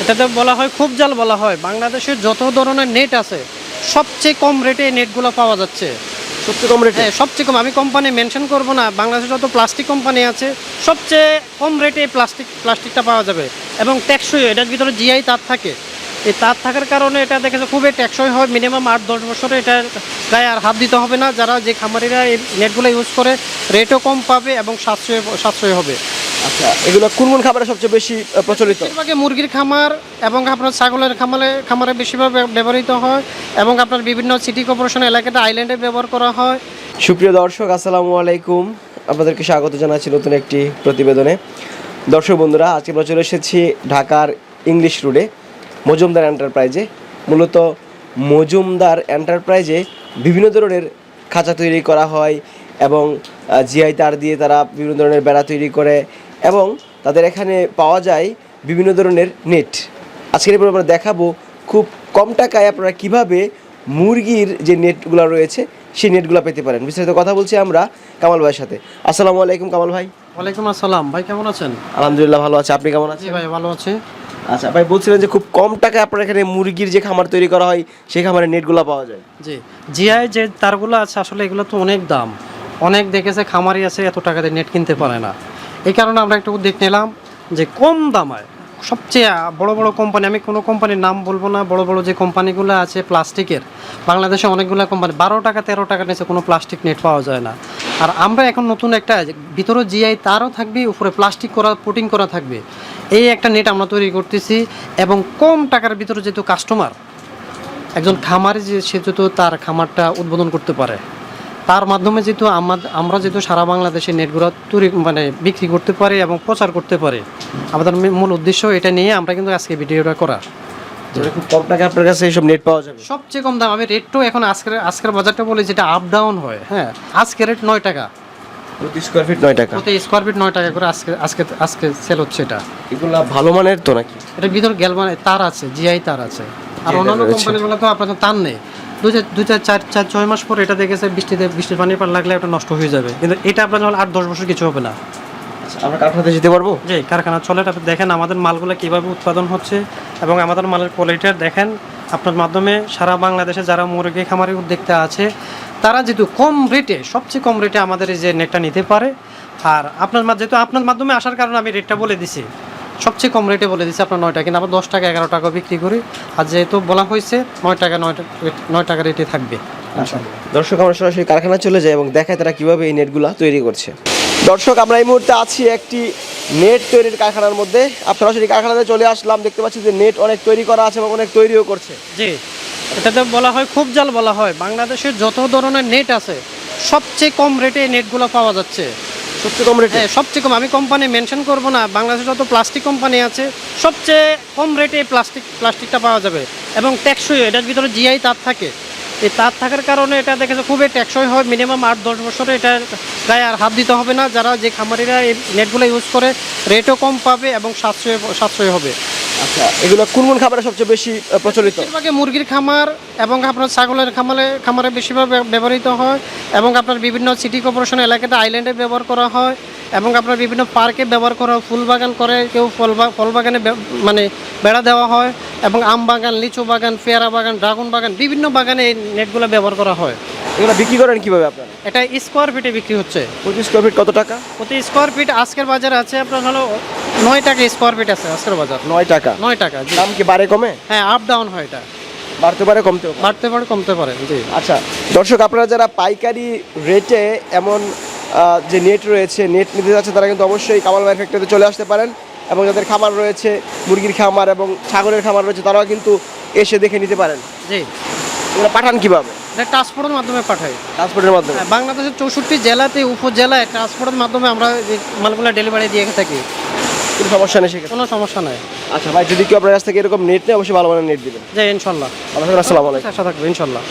এটাতে বলা হয় খুব জাল বলা হয়। বাংলাদেশের যত ধরনের নেট আছে সবচেয়ে কম রেটে এই নেটগুলো পাওয়া যাচ্ছে। সবচেয়ে কম রেটে হ্যাঁ সবচেয়ে কম। আমি কোম্পানি মেনশন করব না। বাংলাদেশে যত প্লাস্টিক কোম্পানি আছে সবচেয়ে কম রেটে প্লাস্টিক প্লাস্টিকটা পাওয়া যাবে। এবং টেকসই এটার ভিতরে জিআই তার থাকে। এই তার থাকার কারণে এটা দেখেছে খুবই টেকসই হয়। মিনিমাম আট দশ বছরে এটার গায়ে আর হাত দিতে হবে না। যারা যে খামারিরা এই নেটগুলো ইউজ করে রেটও কম পাবে এবং সাশ্রয় সাশ্রয় হবে। আচ্ছা এগুলো কোন কোন খাবারে সবচেয়ে বেশি প্রচলিত? বেশিরভাগই মুরগির খামার এবং আপনার ছাগলের খামারে খামারে বেশিরভাগ ব্যবহৃত হয় এবং আপনার বিভিন্ন সিটি কর্পোরেশন এলাকাতে আইল্যান্ডে ব্যবহার করা হয়। সুপ্রিয় দর্শক আসসালামু আলাইকুম। আপনাদেরকে স্বাগত জানাচ্ছি নতুন একটি প্রতিবেদনে। দর্শক বন্ধুরা আজকে আমরা চলে এসেছি ঢাকার ইংলিশ রোডে মজুমদার এন্টারপ্রাইজে। মূলত মজুমদার এন্টারপ্রাইজে বিভিন্ন ধরনের খাঁচা তৈরি করা হয় এবং জিআই তার দিয়ে তারা বিভিন্ন ধরনের বেড়া তৈরি করে এবং তাদের এখানে পাওয়া যায় বিভিন্ন ধরনের নেট আজকের এরপর আমরা দেখাবো খুব কম টাকায় আপনারা কীভাবে মুরগির যে নেটগুলো রয়েছে সেই নেটগুলো পেতে পারেন। বিস্তারিত কথা বলছি আমরা কামাল ভাইয়ের সাথে। আসসালামু আলাইকুম কামাল ভাই। ওয়ালাইকুম আসসালাম। ভাই কেমন আছেন? আলহামদুলিল্লাহ ভালো আছে। আপনি কেমন আছেন? ভাই ভালো আছে। আচ্ছা ভাই বলছিলেন যে খুব কম টাকায় আপনার এখানে মুরগির যে খামার তৈরি করা হয় সেই খামারের নেটগুলো পাওয়া যায়। জি। জিআই যে তারগুলো আছে আসলে এগুলো তো অনেক দাম। অনেক দেখেছে খামারি আছে এত টাকা দিয়ে নেট কিনতে পারে না। এই কারণে আমরা একটু উদ্যোগ নিলাম যে কম দামায়, সবচেয়ে বড় বড় কোম্পানি, আমি কোনো কোম্পানির নাম বলব না, বড় বড় যে কোম্পানিগুলো আছে প্লাস্টিকের, বাংলাদেশে অনেকগুলো কোম্পানি, বারো টাকা, তেরো টাকা নিচে কোনো প্লাস্টিক নেট পাওয়া যায় না। আর আমরা এখন নতুন একটা, ভিতরে জিআই তারও থাকবে, উপরে প্লাস্টিক করা, পুটিং করা থাকবে। এই একটা নেট আমরা তৈরি করতেছি এবং কম টাকার ভিতরে যেহেতু কাস্টমার একজন খামারি যে সে তার খামারটা উদ্বোধন করতে পারে। তার মাধ্যমে যেহেতু আমরা যেহেতু সারা বাংলাদেশে নেটগুলো তৈরি মানে বিক্রি করতে পারি এবং প্রচার করতে পারি আমাদের মূল- উদ্দেশ্য এটা নিয়ে আমরা কিন্তু আজকে ভিডিওটা করা। যেটা খুব কম টাকায় আপনার কাছে এইসব নেট পাওয়া যাবে? সবচেয়ে কম দাম আমি রেটটাও এখন আজকের আজকের বাজারটা বলি যেটা আপ ডাউন হয় হ্যাঁ আজকে রেট নয় টাকা। প্রতি স্কোয়ার ফিট নয় টাকা। প্রতি স্কোয়ার ফিট নয় টাকা করে আজকে আজকে আজকে সেল হচ্ছে এটা। এগুলা ভালো মানের তো নাকি? ভিতর গ্যালমান তার আছে জিআই তার আছে। আর অন্যান্য। কোম্পানিগুলো তো আপনার তার নেই। দু চার দু চার চার চার ছয় মাস পর এটা দেখেছে বৃষ্টিতে বৃষ্টির পানির পার লাগলে এটা নষ্ট হয়ে যাবে। কিন্তু এটা আপনার যখন আট দশ বছর কিছু হবে না। আচ্ছা আমরা কারখানাতে যেতে পারব? যে কারখানা চলে আপনি দেখেন আমাদের মালগুলো কীভাবে উৎপাদন হচ্ছে এবং আমাদের মালের কোয়ালিটিটা দেখেন। আপনার মাধ্যমে সারা বাংলাদেশে যারা মুরগি খামারি উদ্যোক্তা আছে তারা যেহেতু কম রেটে সবচেয়ে কম রেটে আমাদের এই যে নেটটা নিতে পারে। আর আপনার যেহেতু আপনার মাধ্যমে আসার কারণে আমি রেটটা বলে দিছি। সবচেয়ে কম রেটে বলে দিচ্ছি আপনার নয় টাকা কিন্তু আমরা দশ টাকা এগারো টাকা বিক্রি করি। আর যেহেতু বলা হয়েছে নয় টাকা নয় টাকা নয় টাকা রেটে থাকবে। দর্শক আমরা সরাসরি কারখানা চলে যাই এবং দেখায় তারা কীভাবে এই নেটগুলো তৈরি করছে। দর্শক আমরা এই মুহূর্তে আছি একটি নেট তৈরির কারখানার মধ্যে। আপনারা সরাসরি কারখানাতে চলে আসলাম দেখতে পাচ্ছি যে নেট অনেক তৈরি করা আছে এবং অনেক তৈরিও করছে। জি। এটাতে বলা হয় খুব জাল বলা হয় বাংলাদেশের যত ধরনের নেট আছে সবচেয়ে কম রেটে নেটগুলো পাওয়া যাচ্ছে। সবচেয়ে কম হ্যাঁ সবচেয়ে কম। আমি কোম্পানি মেনশন করব না। বাংলাদেশে যত প্লাস্টিক কোম্পানি আছে, সবচেয়ে কম রেটে প্লাস্টিক প্লাস্টিকটা পাওয়া যাবে। এবং টেকসই, এটার ভিতরে জিআই তার থাকে। এই তার থাকার কারণে এটা দেখেছে, খুবই টেকসই হয়। মিনিমাম আট, দশ বছরে এটা গায়ে আর হাত দিতে হবে না। যারা যে খামারিরা এই নেটগুলো ইউজ করে রেটও কম পাবে এবং সাশ্রয় সাশ্রয় হবে। আচ্ছা এগুলো কোন কোন সবচেয়ে বেশি প্রচলিত? বেশিরভাগই মুরগির খামার এবং আপনার ছাগলের খামারে খামারে বেশিরভাগ ব্যবহৃত হয় এবং আপনার বিভিন্ন সিটি কর্পোরেশন এলাকাতে আইল্যান্ডে ব্যবহার করা হয় এবং আপনার বিভিন্ন পার্কে ব্যবহার করা হয়। ফুল বাগান করে কেউ ফল ফল বাগানে মানে বেড়া দেওয়া হয় এবং আম বাগান, লিচু বাগান, পেয়ারা বাগান, ড্রাগন বাগান, বিভিন্ন বাগানে এই নেটগুলো ব্যবহার করা হয়। এগুলো বিক্রি করেন কীভাবে আপনারা? এটা স্কোয়ার ফিটে বিক্রি হচ্ছে। পঁচিশ স্কোয়ার ফিট কত টাকা? প্রতি স্কোয়ার ফিট আজকের বাজারে আছে আপনার হলো নয় টাকা স্কোয়ার ফিট আছে আজকের বাজার। নয় টাকা? নয় টাকা। দাম কি বাড়ে কমে? হ্যাঁ আপ ডাউন হয় এটা। বাড়তে পারে কমতে পারে? বাড়তে পারে কমতে পারে জি। আচ্ছা দর্শক আপনারা যারা পাইকারি রেটে এমন যে নেট রয়েছে নেট নিতে যাচ্ছে তারা কিন্তু অবশ্যই কামাল ভাই ফ্যাক্টরিতে চলে আসতে পারেন এবং যাদের খামার রয়েছে মুরগির খামার এবং ছাগলের খামার রয়েছে তারাও কিন্তু এসে দেখে নিতে পারেন। জি। এগুলো পাঠান কীভাবে? ট্রান্সপোর্টের মাধ্যমে পাঠাই। ট্রান্সপোর্টের মাধ্যমে? হ্যাঁ, বাংলাদেশের চৌষট্টি জেলাতে উপজেলায় ট্রান্সপোর্টের মাধ্যমে আমরা মালগুলো ডেলিভারি দিয়ে থাকি। কোনো সমস্যা নেই সেক্ষেত্রে? কোনো সমস্যা নাই। আচ্ছা ভাই যদি কেউ আপনার কাছ থেকে এরকম নেট নেই অবশ্যই ভালো ভালো নেট দিবেন। যে ইনশাল্লাহ। ভালো থাকবেন আসসালামু আলাইকুম। আশা থাকবে ইনশাল্লাহ।